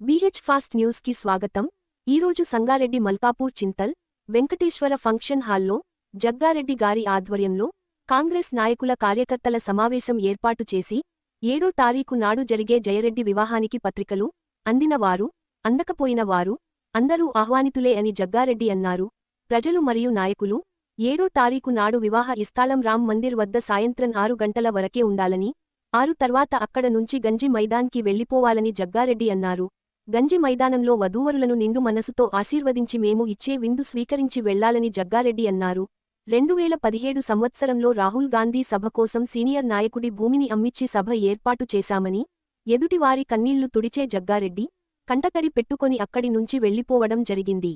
Fast న్యూస్కి స్వాగతం ఈరోజు సంగారెడ్డి మల్కాపూర్ చింతల్ వెంకటేశ్వర ఫంక్షన్ హాల్లో జగ్గారెడ్డి గారి ఆధ్వర్యంలో కాంగ్రెస్ నాయకుల కార్యకర్తల సమావేశం ఏర్పాటు చేసి ఏడో తారీఖు నాడు జరిగే జయరెడ్డి వివాహానికి పత్రికలు అందినవారు అందకపోయినవారు అందరూ ఆహ్వానితులే అని జగ్గారెడ్డి అన్నారు. ప్రజలు మరియు నాయకులు ఏడో తారీఖు నాడు వివాహ ఇస్తాలం రామ్ మందిర్ వద్ద సాయంత్రం ఆరు గంటల వరకే ఉండాలని ఆరు తర్వాత అక్కడ నుంచి గంజి మైదాన్కి వెళ్ళిపోవాలని జగ్గారెడ్డి అన్నారు. గంజి మైదానంలో వధూవరులను నిండు మనసుతో ఆశీర్వదించి మేము ఇచ్చే విందు స్వీకరించి వెళ్ళాలని జగ్గారెడ్డి అన్నారు. రెండువేల పదిహేడు సంవత్సరంలో రాహుల్ గాంధీ సభ కోసం సీనియర్ నాయకుడి భూమిని అమ్మిచ్చి సభ ఏర్పాటు చేశామని ఎదుటివారి కన్నీళ్ళు తుడిచే జగ్గారెడ్డి కంటకడి పెట్టుకొని అక్కడి నుంచి వెళ్ళిపోవడం జరిగింది.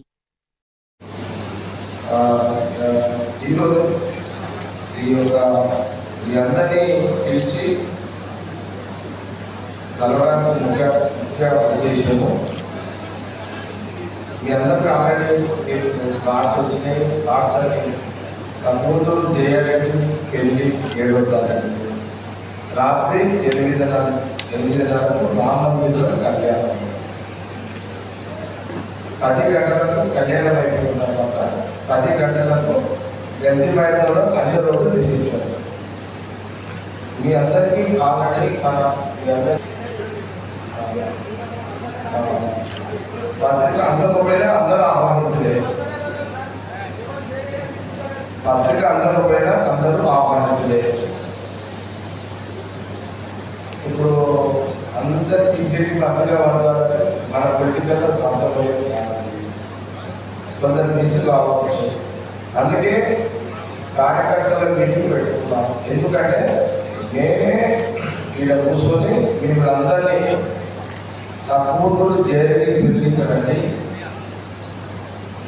ఈ యొక్క ఈ అందరినీ పిలిచి కలవడానికి ముఖ్య ముఖ్య ఉద్దేశము మీ అందరికీ ఆల్రెడీ కార్డ్స్ వచ్చినాయి కార్డ్స్ అని ఆ కూతురు జయారెడ్డి పెళ్ళి ఏడవ తారీఖు రాత్రి ఎనిమిదిన్నర ఎనిమిదిన్నరకు రామందిరంలో కళ్యాణం పది గంటలకు కళ్యాణం అయిపోయిన తర్వాత పది గంటలకు గంది మైదానంలో అదే రోజు రిసెప్షన్ మీ అందరికీ ఆల్రెడీ మన మీ అందరి పత్రిక అందకపోయినా అందరూ ఆహ్వానితులే పత్రిక అందకపోయినా అందరూ ఆహ్వానితులే ఇప్పుడు అందరికి ఇంటికి పత్రిక మార్చాలంటే మన పొలిటికల్ సాధ్యమయ్యేది కొందరు మిస్ కావచ్చు. అందుకే కార్యకర్తల మీటింగ్ పెట్టుకున్నాం ఎందుకంటే నేనే ఈడ కూర్చొని మిమ్మల్ని అందరినీ నా కూతురు జేరెడ్డి పిలిపించడండి.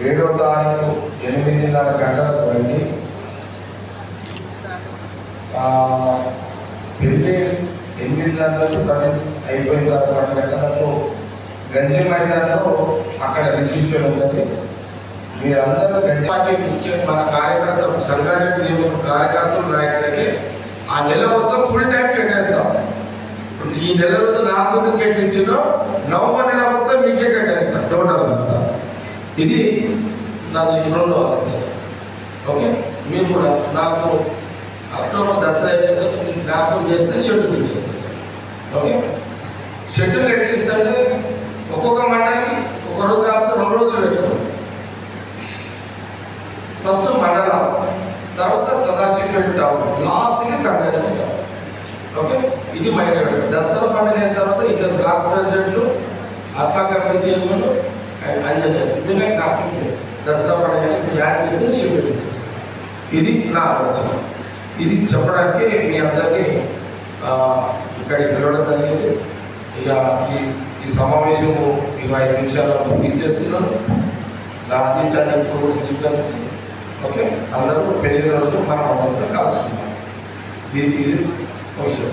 ఏడో తారీఖు ఎనిమిదిన్నర గంటలకు వెళ్ళి పెళ్ళి ఎనిమిదిన్నర నుంచి పది అయిపోయిన తర్వాత గంటలకు గంజి మైదానంలో అక్కడ రిసెప్షన్ ఉన్నది. మీరందరూ గంజి పార్టీ ముఖ్య మన కార్యకర్త సంఘానికి నియమం కార్యకర్తలు నాయకులకి ఆ నెల మొత్తం ఫుల్ టైం కేటాయిస్తాం ఈ నెల రోజు నా ముందు కేటాయించడం నవంబర్ నెల మొత్తం మీకే కేటాయిస్తాం టోటల్ అంతా ఇది నా రెండో ఆలోచన ఓకే? మీరు కూడా నాకు అక్టోబర్ దసరా జ్ఞాపకం చేస్తే షెడ్యూల్ ఇచ్చేస్తాను ఓకే? షెడ్యూల్ ఎట్లా ఇస్తే ఒక్కొక్క మండలికి ఒక రోజు కాకపోతే రెండు రోజులు పెట్టుకోండి. ఫస్ట్ మండలం తర్వాత సదాశివపేట టౌన్ లాస్ట్కి సంగారెడ్డి ఇది మైండ్ దసరా పండుగ అయిన తర్వాత ఇద్దరు బ్లాక్ ప్రెసిడెంట్లు అత్తా కమిటీ చైర్మన్ అంజనే ఎందుకంటే కాకుండా దసరా పండుగ మీరు యాడ్ చేస్తే ఇది నా ఆలోచన. ఇది చెప్పడానికి మీ అందరినీ ఇక్కడికి పిలవడం జరిగింది. ఇక ఈ ఈ సమావేశము ఇక ఐదు నిమిషాల్లో ముగించేస్తున్నాను నా అతీతాన్ని ఇప్పుడు కూడా స్వీకరించి ఓకే? అందరూ పెళ్ళి రోజు మనం అందరం కలుసుకుందాం. ఇది ఇది ఓకే